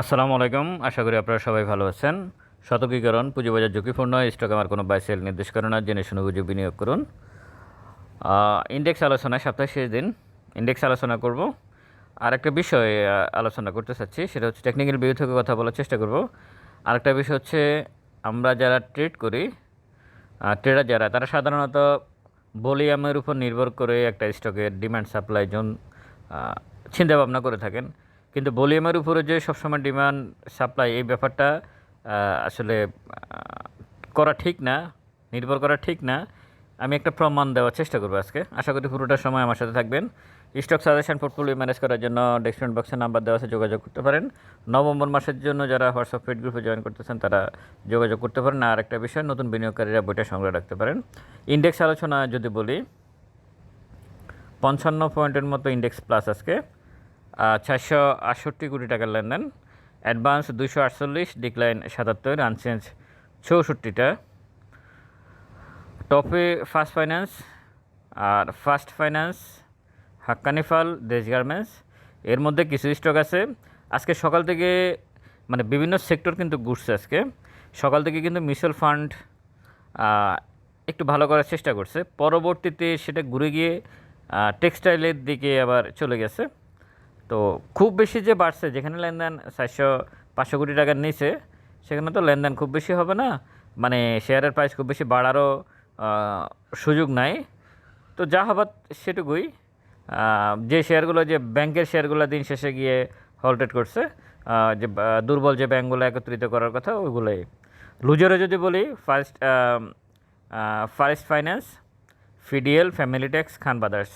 আসসালামু আলাইকুম। আশা করি আপনারা সবাই ভালো আছেন। শতকীকরণ পুঁজিবাজার ঝুঁকিপূর্ণ, স্টক আমার কোনো বাই সেল নির্দেশ করে না, জেনে শুনে বুঝে বিনিয়োগ করুন। ইন্ডেক্স আলোচনায় সপ্তাহের শেষ দিন। ইন্ডেক্স আলোচনা করব। আর একটা বিষয় আলোচনা করতে চাচ্ছি, সেটা হচ্ছে টেকনিক্যাল ভিউ থেকে কথা বলার চেষ্টা করব। আরেকটা বিষয় হচ্ছে, আমরা যারা ট্রেড করি ট্রেডার যারা, তারা সাধারণত ভলিউমের উপর নির্ভর করে একটা স্টকের ডিমান্ড সাপ্লাই জোন চিন্তা ভাবনা করে থাকেন। কিন্তু ভলিউমের উপরে যে সবসময় ডিমান্ড, সাপ্লাই, এই ব্যাপারটা আসলে করা ঠিক না, নির্ভর করা ঠিক না, আমি একটা প্রমাণ দেওয়ার চেষ্টা করব আজকে। আশা করি পুরোটা সময় আমার সাথে থাকবেন। স্টক সাজেশন পোর্টফোলিও ম্যানেজ করার জন্য ডেসক্রিপশন বক্সে নাম্বার দেওয়া আছে, যোগাযোগ করতে পারেন। নভেম্বর মাসের জন্য যারা হোয়াটসঅ্যাপ ফিড গ্রুপে জয়েন করতেছেন, তারা যোগাযোগ করতে পারেন। আর একটা বিষয়, নতুন বিনিয়োগকারীরা বইটা সংগ্রহ রাখতে পারেন। ইন্ডেক্স আলোচনা যদি বলি, পঞ্চান্ন পয়েন্টের মতো ইন্ডেক্স প্লাস আজকে। চারশো আটষট্টি কোটি টাকার লেনদেন অ্যাডভান্স দুশো আটচল্লিশ ডিক্লাইন সাতাত্তর আনচেঞ্জ চৌষট্টিটা। টপে ফার্স্ট ফাইন্যান্স আর ফার্স্ট ফাইন্যান্স হাক্কানিফাল দেশ গার্মেন্টস, এর মধ্যে কিছু স্টক আছে। আজকে সকাল থেকে মানে বিভিন্ন সেক্টর কিন্তু ঘুরছে আজকে। সকাল থেকে কিন্তু মিউচুয়াল ফান্ড একটু ভালো করার চেষ্টা করছে। পরবর্তীতে সেটা ঘুরে গিয়ে টেক্সটাইলের দিকে আবার চলে গেছে। তো খুব বেশি যে বাড়ছে, যেখানে লেনদেন চারশো, পাঁচশো কোটি টাকার নিচে, সেখানে তো লেনদেন খুব বেশি হবে না। মানে শেয়ারের প্রাইস খুব বেশি বাড়ারও সুযোগ নাই। তো যা হবার সেটুকুই। যে শেয়ারগুলো, যে ব্যাংকের শেয়ারগুলো দিন শেষে গিয়ে হলটেড করছে যে দুর্বল যে ব্যাংকগুলো একত্রিত করার কথা, ওইগুলোই। লুজারে যদি বলি ফার্স্ট ফার্স্ট ফাইন্যান্স ফিডিএল ফ্যামিলি ট্যাক্স খান ব্রাদার্স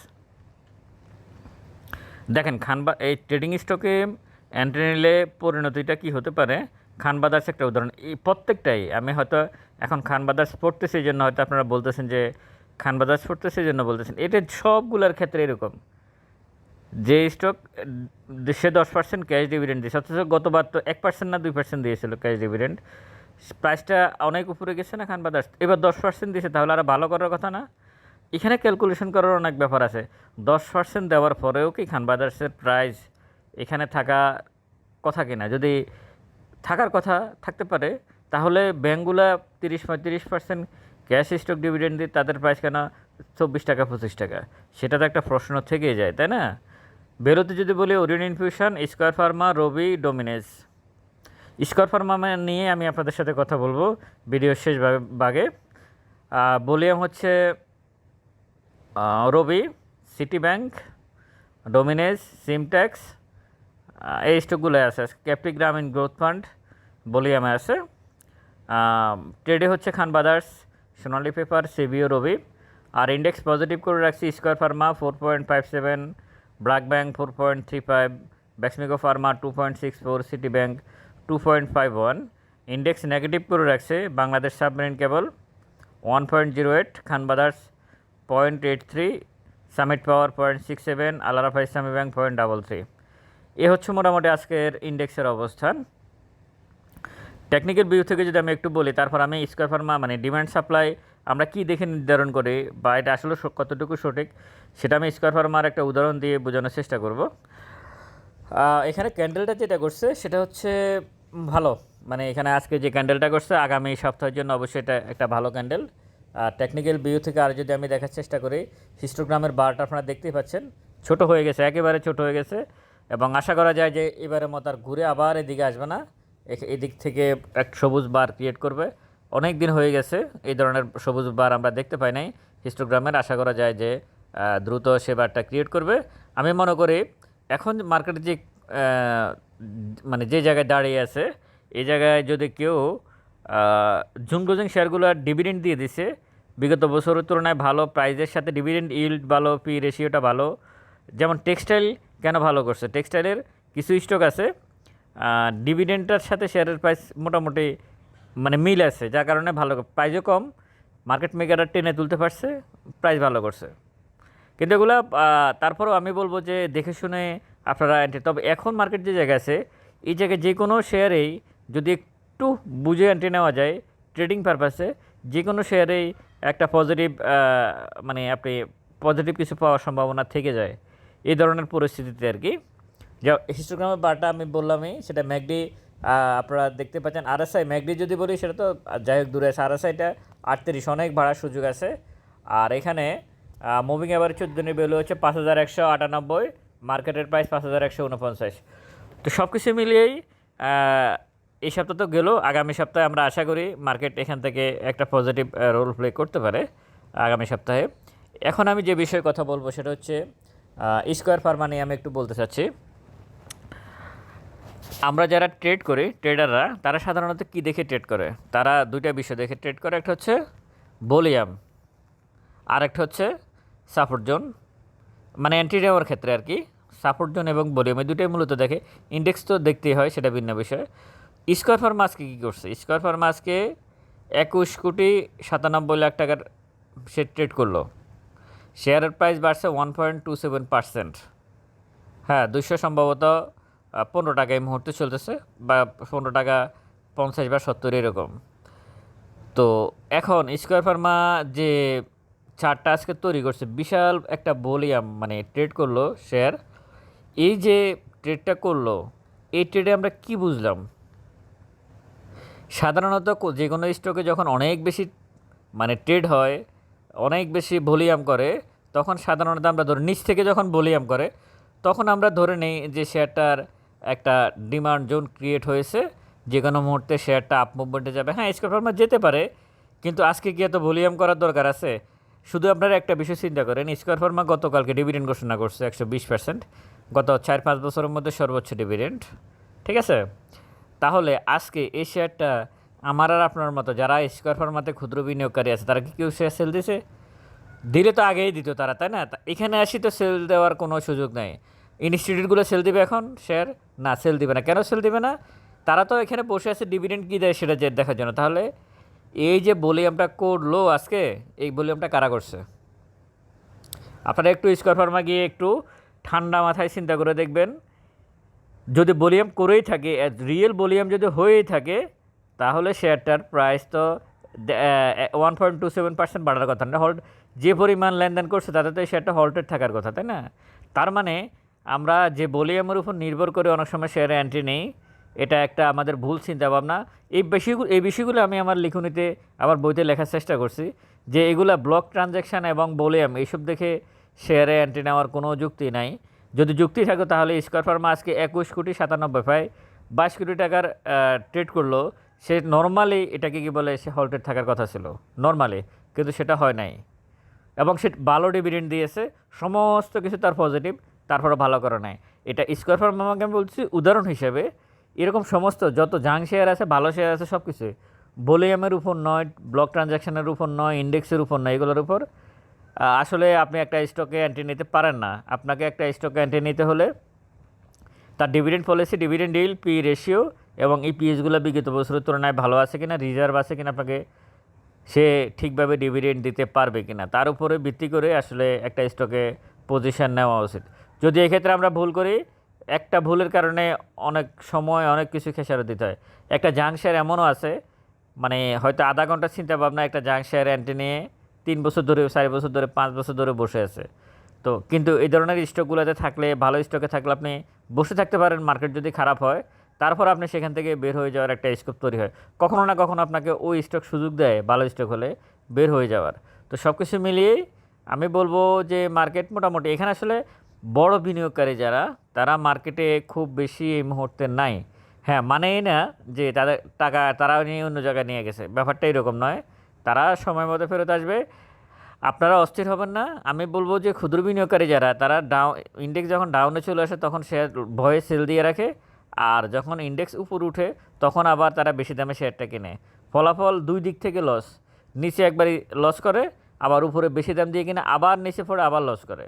দেখেন, খানবা এই ট্রেডিং স্টকে এন্ট্রি নিলে পরিণতিটা কী হতে পারে? খান বাদার্স একটা উদাহরণ, এই প্রত্যেকটাই আমি হয়তো এখন খান বাদার্স এই জন্য হয়তো আপনারা বলতেছেন যে খান বাদার্স এই জন্য বলতেছেন। এটা সবগুলোর ক্ষেত্রে এরকম। যে স্টক সে দশ পার্সেন্ট ক্যাশ ডিভিডেন্ড দিয়েছে, অথচ গতবার তো এক পার্সেন্ট না দুই পার্সেন্ট দিয়েছিল ক্যাশ ডিভিডেন্ড প্রাইসটা অনেক উপরে গেছে না খান বাদার্স এবার দশ পার্সেন্ট দিয়েছে, তাহলে আরও ভালো করার কথা না? এখানে ক্যালকুলেশন করার অনেক ব্যাপার আছে। দশ পার্সেন্ট দেওয়ার পরেও কি খান বাজার্সের প্রাইস এখানে থাকা কথা কিনা? যদি থাকার কথা থাকতে পারে, তাহলে ব্যাঙ্কগুলা তিরিশ পঁয়ত্রিশ পার্সেন্ট ক্যাশ স্টক ডিভিডেন্ড দিয়ে তাদের প্রাইস কেন চব্বিশ টাকা, পঁচিশ টাকা। সেটা তো একটা প্রশ্ন থেকেই যায়, তাই না? বেরোতে যদি বলি Orion infusion square pharma Robi ডোমিনেস square Pharma নিয়ে আমি আপনাদের সাথে কথা বলব ভিডিওর শেষ ভাগে। বলিয়াম হচ্ছে রবি সিটি ব্যাংক ডোমিনেস সিমট্যাক্স এই স্টকগুলো আছে। ক্যাপ্টি গ্রামীণ গ্রোথ ফান্ড বলিয়ামে আছে। ট্রেডে হচ্ছে খান বাদার্স সোনালি পেপার সিবিও রবি আর ইন্ডেক্স পজিটিভ করে রাখছি square pharma four point five seven BRAC bank four point three five Beximco pharma two point six four city bank two point five one index negative করে রাখছে Bangladesh submarine cable one point zero eight Khan brothers point eight three summit power point six seven Alarafah Islami bank point double three. এ হচ্ছে মোটামুটি আজকের ইন্ডেক্সের অবস্থান। Technical view থেকে যদি আমি একটু বলি, তারপর আমি স্কোয়ার ফার্মা মানে ডিমান্ড সাপ্লাই আমরা কি দেখে নির্ধারণ করি বা এটা আসলে কতটুকু সঠিক, সেটা আমি স্কোয়ার ফার্মার একটা উদাহরণ দিয়ে বোঝানোর চেষ্টা করব। এখানে ক্যান্ডেলটা যেটা করছে, সেটা হচ্ছে ভালো। মানে এখানে আজকে যে ক্যান্ডেলটা করছে, আগামী সপ্তাহের জন্য অবশ্যই এটা একটা ভালো ক্যান্ডেল টেকনিক্যাল ভিউ থেকে আর যদি আমি দেখার চেষ্টা করি হিস্টোগ্রামের বারটা আপনারা দেখতেই পাচ্ছেন। ছোট হয়ে গেছে, একেবারে ছোট হয়ে গেছে। এবং আশা করা যায় যে এবারের মতো আর ঘুরে আবার এদিকে আসবে না। এদিক থেকে এক সবুজ বার ক্রিয়েট করবে। অনেক দিন হয়ে গেছে, এই ধরনের সবুজ বার আমরা দেখতে পাই নাই। হিস্টোগ্রামের আশা করা যায় যে দ্রুত সে বারটা ক্রিয়েট করবে। আমি মনে করি এখন মার্কেটে যে মানে যে জায়গায় দাঁড়িয়ে আছে, এই জায়গায় যদি কেউ জুংডোজিং শেয়ারগুলো ডিভিডেন্ড দিয়ে দিছে। বিগত বছরের তুলনায় ভালো প্রাইজের সাথে ডিভিডেন্ড ইল্ড ভালো পি রেশিওটা ভালো। যেমন টেক্সটাইল কেন ভালো করছে? টেক্সটাইলের কিছু স্টক আছে। ডিভিডেন্ডটার সাথে শেয়ারের প্রাইস মোটামুটি মানে মিল আছে, যার কারণে ভালো প্রাইজও কম। মার্কেট মেকাররা টেনে তুলতে পারছে প্রাইস ভালো করছে। কিন্তু এগুলো তারপরেও আমি বলব যে দেখে শুনে আপনারা তবে এখন মার্কেট যে জায়গায় আছে, এই জায়গায় যে কোনো শেয়ারেই যদি বুঝে এন্ট্রি নেওয়া যায় ট্রেডিং পারপাসে যে কোনো শেয়ারেই একটা পজিটিভ মানে আপনি পজিটিভ কিছু পাওয়ার সম্ভাবনা থেকে যায়, এই ধরনের পরিস্থিতিতে আর কি। যা হিস্টোগ্রামের বারটা আমি বললামই, সেটা ম্যাকডি আপনারা দেখতে পাচ্ছেন। আরএসআই ম্যাকডি যদি বলি, সেটা তো যাই হোক, দূরে আছে। আরএসআইটা আটত্রিশ, অনেক ভাড়ার সুযোগ আছে। আর এখানে মুভিং চোদ্দ দিনের ভ্যালু হচ্ছে পাঁচ হাজার একশো আটানব্বই মার্কেটের প্রাইস পাঁচ হাজার একশো উনপঞ্চাশ। তো সব কিছু মিলিয়েই এই সপ্তাহ তো গেল, আগামী সপ্তাহে আমরা আশা করি মার্কেট এখান থেকে একটা পজিটিভ রোল প্লে করতে পারে, আগামী সপ্তাহে। এখন আমি যে বিষয়ে কথা বলব সেটা হচ্ছে স্কোয়ার ফার্মা নিয়ে আমি একটু বলতে চাচ্ছি। আমরা যারা ট্রেড করি ট্রেডাররা তারা সাধারণত কি দেখে ট্রেড করে? তারা দুইটা বিষয় দেখে ট্রেড করে, একটা হচ্ছে ভলিউম আর একটা হচ্ছে সাপোর্ট জোন মানে এন্ট্রি নেওয়ার ক্ষেত্রে আর কি সাপোর্ট জোন এবং ভলিউম এই দুটোই মূলত দেখে। ইন্ডেক্স তো দেখতেই হয়, সেটা ভিন্ন বিষয়। স্কোয়ার ফার্মা আজকে কী করছে? স্কোয়ার ফার্মা আজকে একুশ কোটি সাতানব্বই লাখ টাকার সে ট্রেড করল। শেয়ারের প্রাইস বাড়ছে one point two seven percent হ্যাঁ দুশো সম্ভবত পনেরো টাকা এই মুহূর্তে চলতেছে, বা পনেরো টাকা পঞ্চাশ বা সত্তর এরকম। তো এখন স্কোয়ার ফার্মা যে চারটা আজকে তৈরি করছে, বিশাল একটা ভলিউম মানে ট্রেড করল শেয়ার এই যে ট্রেডটা করল, এই ট্রেডে আমরা কি বুঝলাম? সাধারণত যে কোনো স্টকে যখন অনেক বেশি মানে ট্রেড হয়, অনেক বেশি ভলিউম করে, তখন সাধারণত আমরা ধরে নিচ থেকে যখন ভলিউম করে, তখন আমরা ধরে নেই যে শেয়ারটার একটা ডিমান্ড জোন ক্রিয়েট হয়েছে যে কোনো মুহূর্তে শেয়ারটা আপ মুভমেন্টে যাবে। হ্যাঁ স্কোয়ার ফার্মা যেতে পারে, কিন্তু আজকে কি এত ভলিউম করার দরকার আছে? শুধু আপনারা একটা বিষয় চিন্তা করেন স্কোয়ার ফার্মা গতকালকে ডিভিডেন্ড ঘোষণা করছে একশো বিশ পার্সেন্ট, গত চার পাঁচ বছরের মধ্যে সর্বোচ্চ ডিভিডেন্ড ঠিক আছে? তাহলে আজকে এই শেয়ারটা আমার আর আপনার মতো যারা স্কোয়ার ফার্মাতে ক্ষুদ্র বিনিয়োগকারী আছে, তারা কি কেউ শেয়ার সেল দিছে? দিলে তো আগেই দিত তারা, তাই না? এখানে আসি তো সেল দেওয়ার কোনো সুযোগ নাই। ইনস্টিটিউটগুলো সেল দিবে এখন শেয়ার না সেল দিবে না। কেন সেল দিবে না? তারা তো এখানে বসে আছে ডিভিডেন্ড কী দেয় সেটা যে দেখার জন্য। তাহলে এই যে ভলিউমটা করল আজকে, এই ভলিউমটা কারা করছে? আপনারা একটু স্কোয়ার ফার্মা গিয়ে একটু ঠান্ডা মাথায় চিন্তা করে দেখবেন। যদি ভলিউম করেই থাকে রিয়েল ভলিউম যদি হয়েই থাকে, তাহলে শেয়ারটার প্রাইস তো one point two seven percent বাড়ার কথা না। হল্ট যে পরিমাণ লেনদেন করছে, তাতে তো শেয়ারটা হল্টেড থাকার কথা, তাই না? তার মানে আমরা যে ভলিউমের উপর নির্ভর করে অনেক সময় শেয়ারে এন্ট্রি নেই, এটা একটা আমাদের ভুল চিন্তাভাবনা। এই বেশিগুলো এই বিষয়গুলো আমি আমার লিখনিতে, আমার বইতে লেখার চেষ্টা করছি, যে এগুলা ব্লক ট্রানজ্যাকশান এবং ভলিউম, এইসব দেখে শেয়ারে এন্ট্রি নেওয়ার কোনো যুক্তি নাই। যদি যুক্তি থাকে তাহলে স্কোয়ার ফার্মা আজকে একুশ কোটি সাতানব্বই প্রায় বাইশ কোটি টাকার ট্রেড করল। সে নর্মালি এটাকে কি বলে, সে হল্টেড থাকার কথা ছিল। নর্মালি কিন্তু সেটা হয় নাই। এবং সে ভালো ডিভিডেন্ড দিয়েছে, সমস্ত কিছু তার পজিটিভ তারপরে ভালো করে নাই। এটা স্কোয়ার ফার্ম আমাকে আমি বলছি, উদাহরণ হিসেবে, এরকম সমস্ত যত জাং শেয়ার আছে, ভালো শেয়ার আছে সব কিছু ভলিউমের উপর নয় ব্লক ট্রানজ্যাকশনের উপর নয় ইন্ডেক্সের উপর নয়, এগুলোর উপর আসলে আপনি একটা স্টকে এন্ট্রি নিতে পারেন না। আপনাকে একটা স্টকে এন্ট্রি নিতে হলে তার ডিভিডেন্ড পলিসি ডিভিডেন্ড ডিল পি রেশিও এবং এই পিএসগুলো বিগত বছরের তুলনায় ভালো আছে কিনা রিজার্ভ আছে কিনা আপনাকে সে ঠিকভাবে ডিভিডেন্ড দিতে পারবে কিনা, তার উপরে ভিত্তি করে আসলে একটা স্টকে পজিশন নেওয়া উচিত। যদি এক্ষেত্রে আমরা ভুল করি, একটা ভুলের কারণে অনেক সময় অনেক কিছু খেসারত দিতে হয়। একটা জাং শেয়ার এমনও আছে মানে হয়তো আধা ঘণ্টা চিন্তা ভাবনা একটা জাং শেয়ার অ্যান্টি নিয়ে তিন বছর ধরে, চার বছর ধরে, পাঁচ বছর ধরে বসে আছে। তো কিন্তু এই ধরনের স্টকগুলোতে থাকলে, ভালো স্টকে থাকলে আপনি বসে থাকতে পারেন মার্কেট যদি খারাপ হয়, তারপর আপনি সেখান থেকে বের হয়ে যাওয়ার একটা স্কোপ তৈরি হয়। কখনো না কখনো আপনাকে ওই স্টক সুযোগ দেয়, ভালো স্টক হলে বের হয়ে যাওয়ার। তো সব কিছু মিলিয়েই আমি বলব যে মার্কেট মোটামুটি, এখানে আসলে বড় বিনিয়োগকারী যারা, তারা মার্কেটে খুব বেশি এই মুহূর্তে নাই। হ্যাঁ মানে না যে তাদের টাকা তারা নিয়ে অন্য জায়গায় নিয়ে গেছে। ব্যাপারটা এরকম নয়। তারা সময় মতো ফেরত আসবে। আপনারা অস্থির হবেন না। আমি বলব যে ক্ষুদ্র বিনিয়োগকারী যারা, তারা ডাউন ইন্ডেক্স যখন ডাউনে চলে আসে তখন শেয়ার ভয়ে সেল দিয়ে রাখে। আর যখন ইন্ডেক্স উপর উঠে, তখন আবার তারা বেশি দামে শেয়ারটা কেনে। ফলাফল দুই দিক থেকে লস নিচে একবারই লস করে, আবার উপরে বেশি দাম দিয়ে কিনে, আবার নিচে পড়ে, আবার লস করে।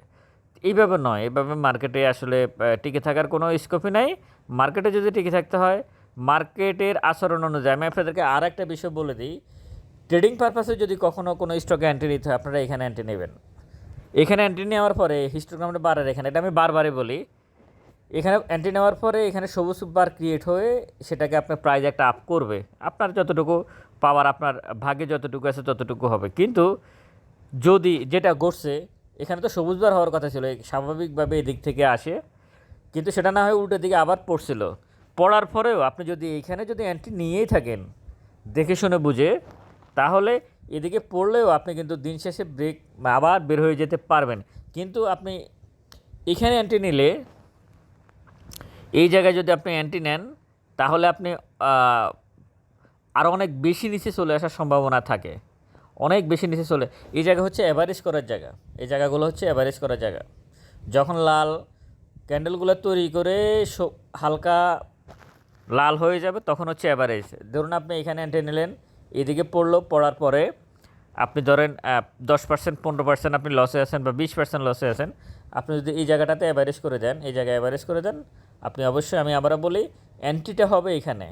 এইভাবে নয়। এভাবে মার্কেটে আসলে টিকে থাকার কোনো স্কোপই নাই। মার্কেটে যদি টিকে থাকতে হয় মার্কেটের আচরণ অনুযায়ী, আমি আপনাদেরকে আর একটা বিষয় বলে দিই। ট্রেডিং পারপাসে যদি কখনও কোনো স্টকে এন্ট্রি নিতে হয়, আপনারা এখানে এন্ট্রি নেবেন। এখানে এন্ট্রি নেওয়ার পরে হিস্টোগ্রামটা বাড়ার এখানে, এটা আমি বারবারই বলি, এখানে এন্ট্রি নেওয়ার পরে এখানে সবুজ বার ক্রিয়েট হয়ে সেটাকে আপনার প্রাইজ একটা আপ করবে। আপনার যতটুকু পাওয়ার আপনার ভাগে যতটুকু আছে ততটুকু হবে। কিন্তু যদি যেটা ঘটছে, এখানে তো সবুজ বার হওয়ার কথা ছিল, স্বাভাবিকভাবে এদিক থেকে আসে, কিন্তু সেটা না হয় উল্টো দিকে আবার পড়ছিল। পড়ার পরেও আপনি যদি এইখানে যদি অ্যান্টি নিয়েই থাকেন, দেখে শুনে বুঝে তাহলে এদিকে পড়লেও আপনি কিন্তু দিন শেষে ব্রেক আবার বের হয়ে যেতে পারবেন। কিন্তু আপনি এখানে অ্যান্টি নিলে, এই জায়গায় যদি আপনি অ্যান্টি নেন, তাহলে আপনি আরও অনেক বেশি নিচে চলে আসার সম্ভাবনা থাকে। অনেক বেশি নিচে চলে, এই জায়গা হচ্ছে অ্যাভারেজ করার জায়গা। এই জায়গাগুলো হচ্ছে অ্যাভারেজ করার জায়গা। যখন লাল ক্যান্ডেলগুলো তৈরি করে হালকা লাল হয়ে যাবে, তখন হচ্ছে অ্যাভারেজ ধরুন আপনি এখানে এন্টে নিলেন এদিকে পড়ল, পড়ার পরে আপনি ধরেন দশ পার্সেন্ট পনেরো পার্সেন্ট আপনি লসে আছেন বা বিশ পার্সেন্ট লসে আছেন, আপনি যদি এই জায়গাটাতে অ্যাভারেজ করে দেন, এই জায়গায় অ্যাভারেজ করে দেন, আপনি অবশ্যই, আমি আবারও বলি অ্যান্টিটা হবে এখানে।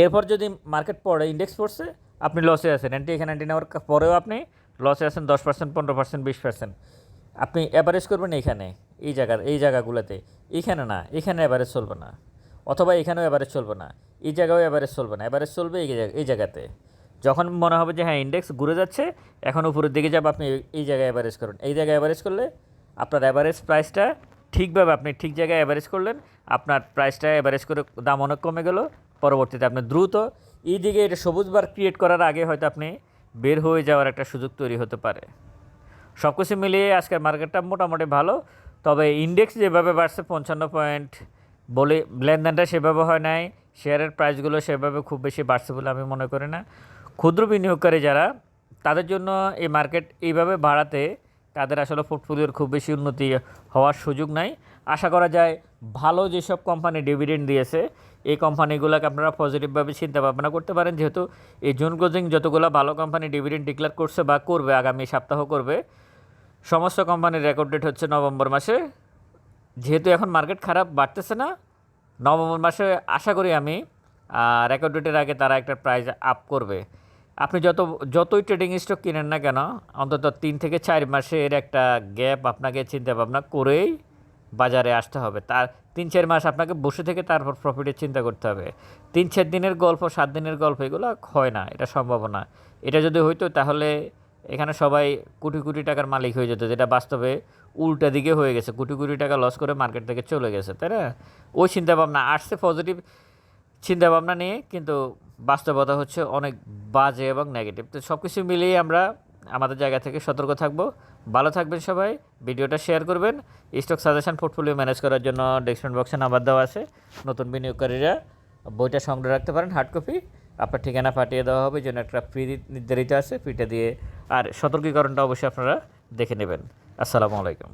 এরপর যদি মার্কেট পড়ে ইন্ডেক্স পড়ছে, আপনি লসে আছেন। অ্যান্টি এখানে অ্যান্টি নেওয়ার পরেও আপনি লসে আছেন দশ পার্সেন্ট পনেরো পার্সেন্ট বিশ পার্সেন্ট আপনি অ্যাভারেজ করবেন এইখানে এই জায়গার, এই জায়গাগুলোতে। এখানে না, এখানে অ্যাভারেজ চলবে না। অথবা এখানেও অ্যাভারেজ চলবে না, এই জায়গাও অ্যাভারেজ চলবে না অ্যাভারেজ চলবে এই জায়গা- এই জায়গাতে। যখন মনে হবে যে হ্যাঁ ইন্ডেক্স ঘুরে যাচ্ছে, এখন উপরের দিকে যাবে, আপনি এই- এই জায়গায় অ্যাভারেজ করুন। এই জায়গায় অ্যাভারেজ করলে আপনার অ্যাভারেজ প্রাইসটা ঠিকভাবে আপনি ঠিক জায়গায় অ্যাভারেজ করলেন, আপনার প্রাইসটা অ্যাভারেজ করে দাম অনেক কমে গেল, পরবর্তীতে আপনি দ্রুত এই দিকে এটা সবুজ বার ক্রিয়েট করার আগে হয়তো আপনি বের হয়ে যাওয়ার একটা সুযোগ তৈরি হতে পারে। সব কিছু মিলিয়ে আজকের মার্কেটটা মোটামুটি ভালো, তবে ইন্ডেক্স যেভাবে বাড়ছে, পঞ্চান্ন পয়েন্ট বলে, লেনদেনটা সেভাবে হয় নাই, শেয়ারের প্রাইসগুলো সেভাবে খুব বেশি বাড়ছে বলে আমি মনে করি না। ক্ষুদ্র বিনিয়োগকারী যারা, তাদের জন্য এই মার্কেট এইভাবে বাড়াতে তাদের আসলে পোর্টফোলিওর খুব বেশি উন্নতি হওয়ার সুযোগ নাই। আশা করা যায় ভালো যেসব কোম্পানি ডিভিডেন্ড দিয়েছে, এই কোম্পানিগুলোকে আপনারা পজিটিভভাবে চিন্তা ভাবনা করতে পারেন। যেহেতু এই জুন ক্লোজিং যতগুলো ভালো কোম্পানি ডিভিডেন্ড ডিক্লেয়ার করছে বা করবে, আগামী সপ্তাহ করবে, সমস্ত কোম্পানির রেকর্ড ডেট হচ্ছে নভেম্বর মাসে। যেহেতু এখন মার্কেট খারাপ, বাড়তেছে না। নভেম্বর মাসে আশা করি আমি রেকর্ড ডেটের আগে তারা একটা প্রাইস আপ করবে। আপনি যত, যতই ট্রেডিং স্টক কিনেন না কেন, অন্তত তিন থেকে চার মাসের একটা গ্যাপ আপনাকে চিন্তা ভাবনা করেই বাজারে আসতে হবে। তার, তিন চার মাস আপনাকে বসে থেকে তারপর প্রফিটের চিন্তা করতে হবে। তিন চার দিনের গল্প, সাত দিনের গল্প এগুলো হয় না, এটা সম্ভব না। এটা যদি হইতো তাহলে এখানে সবাই কোটি কোটি টাকার মালিক হয়ে যেত, যেটা বাস্তবে উল্টা দিকে হয়ে গেছে। কোটি কোটি টাকা লস করে মার্কেট থেকে চলে গেছে, তাই না? ওই চিন্তাভাবনা আসছে পজিটিভ চিন্তাভাবনা নিয়ে, কিন্তু বাস্তবতা হচ্ছে অনেক বাজে এবং নেগেটিভ তো সব কিছু মিলিয়ে আমরা আমাদের জায়গা থেকে সতর্ক থাকব। ভালো থাকবেন সবাই, ভিডিওটা শেয়ার করবেন। স্টক সাজেশন পোর্টফোলিও ম্যানেজ করার জন্য ডেসক্রিপশন বক্সে নাম্বার দেওয়া আছে। নতুন বিনিয়োগকারীরা বইটা সংগ্রহ রাখতে পারেন হার্ড কপি আপনার ঠিকানা পাঠিয়ে দেওয়া হবে, যেন একটা ফি নির্ধারিত আছে ফিটা দিয়ে। আর সতর্কীকরণটা অবশ্যই আপনারা দেখে নেবেন। আসসালামু আলাইকুম।